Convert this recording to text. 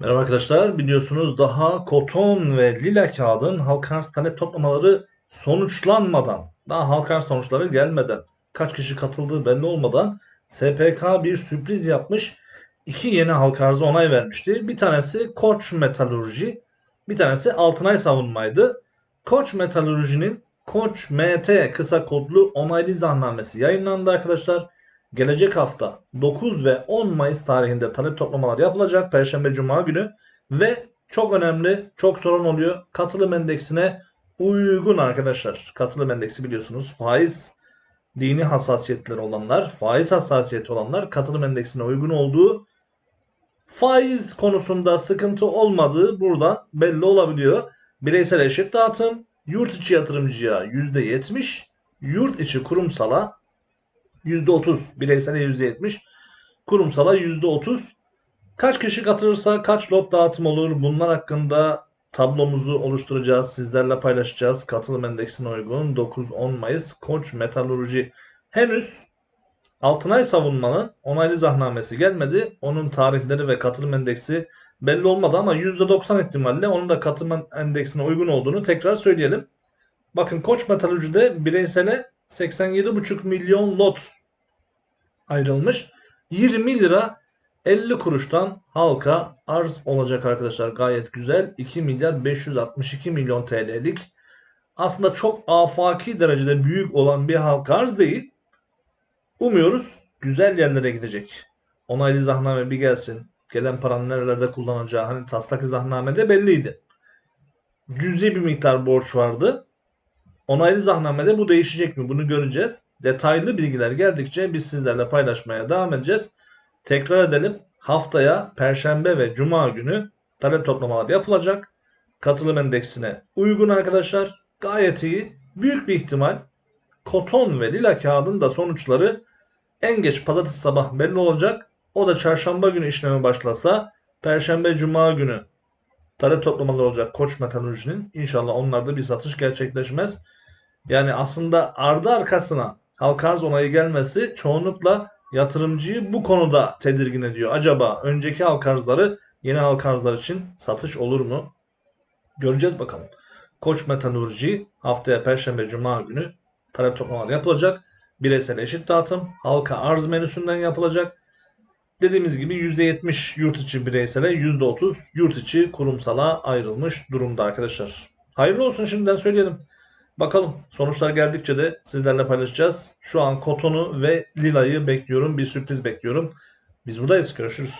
Merhaba arkadaşlar. Biliyorsunuz daha koton ve lila kağıdın halka arz talep toplamaları sonuçlanmadan, daha halka arz sonuçları gelmeden, kaç kişi katıldığı belli olmadan SPK bir sürpriz yapmış. İki yeni halka arza onay vermişti. Bir tanesi Koç Metalurji, bir tanesi Altınay Savunmaydı. Koç Metalurji'nin Koç MT kısa kodlu onaylı zahnamesi yayınlandı arkadaşlar. Gelecek hafta 9 ve 10 Mayıs tarihinde talep toplamalar yapılacak. Perşembe Cuma günü ve çok önemli, çok sorun oluyor. Katılım endeksine uygun arkadaşlar. Katılım endeksi biliyorsunuz faiz dini hassasiyetleri olanlar, faiz hassasiyeti olanlar katılım endeksine uygun olduğu faiz konusunda sıkıntı olmadığı buradan belli olabiliyor. Bireysel eşit dağıtım, yurt içi yatırımcıya %70, yurt içi kurumsala %30, bireysele %70, kurumsala %30. Kaç kişi katılırsa kaç lot dağıtım olur bunlar hakkında tablomuzu oluşturacağız. Sizlerle paylaşacağız. Katılım endeksine uygun 9-10 Mayıs Koç Metalurji. Henüz Altınay Savunma'nın onaylı zahnamesi gelmedi. Onun tarihleri ve katılım endeksi belli olmadı ama %90 ihtimalle onun da katılım endeksine uygun olduğunu tekrar söyleyelim. Bakın Koç Metalurji'de bireysele 87,5 milyon lot ayrılmış. 20 lira 50 kuruştan halka arz olacak arkadaşlar. Gayet güzel. 2 milyar 562 milyon TL'lik. Aslında çok afaki derecede büyük olan bir halka arz değil. Umuyoruz güzel yerlere gidecek. Onaylı zahname bir gelsin. Gelen paranın nerelerde kullanacağı hani taslak zahnamede belliydi. Cüzi bir miktar borç vardı. Onaylı zahnamede bu değişecek mi? Bunu göreceğiz. Detaylı bilgiler geldikçe biz sizlerle paylaşmaya devam edeceğiz. Tekrar edelim. Haftaya Perşembe ve Cuma günü talep toplamalar yapılacak. Katılım endeksine uygun arkadaşlar. Gayet iyi. Büyük bir ihtimal koton ve lila kağıdın da sonuçları en geç pazartesi sabah belli olacak. O da çarşamba günü işleme başlasa Perşembe Cuma günü talep toplamaları olacak Koç Metalurji'nin. İnşallah onlarda bir satış gerçekleşmez. Yani aslında ardı arkasına halka arz onayı gelmesi çoğunlukla yatırımcıyı bu konuda tedirgin ediyor. Acaba önceki halka arzları yeni halka arzlar için satış olur mu? Göreceğiz bakalım. Koç Metalurji haftaya Perşembe Cuma günü talep toplamaları yapılacak. Bireysel eşit dağıtım halka arz menüsünden yapılacak. Dediğimiz gibi %70 yurt içi bireysele %30 yurt içi kurumsala ayrılmış durumda arkadaşlar. Hayırlı olsun şimdiden söyleyelim. Bakalım sonuçlar geldikçe de sizlerle paylaşacağız. Şu an kotonu ve lilayı bekliyorum. Bir sürpriz bekliyorum. Biz buradayız. Görüşürüz.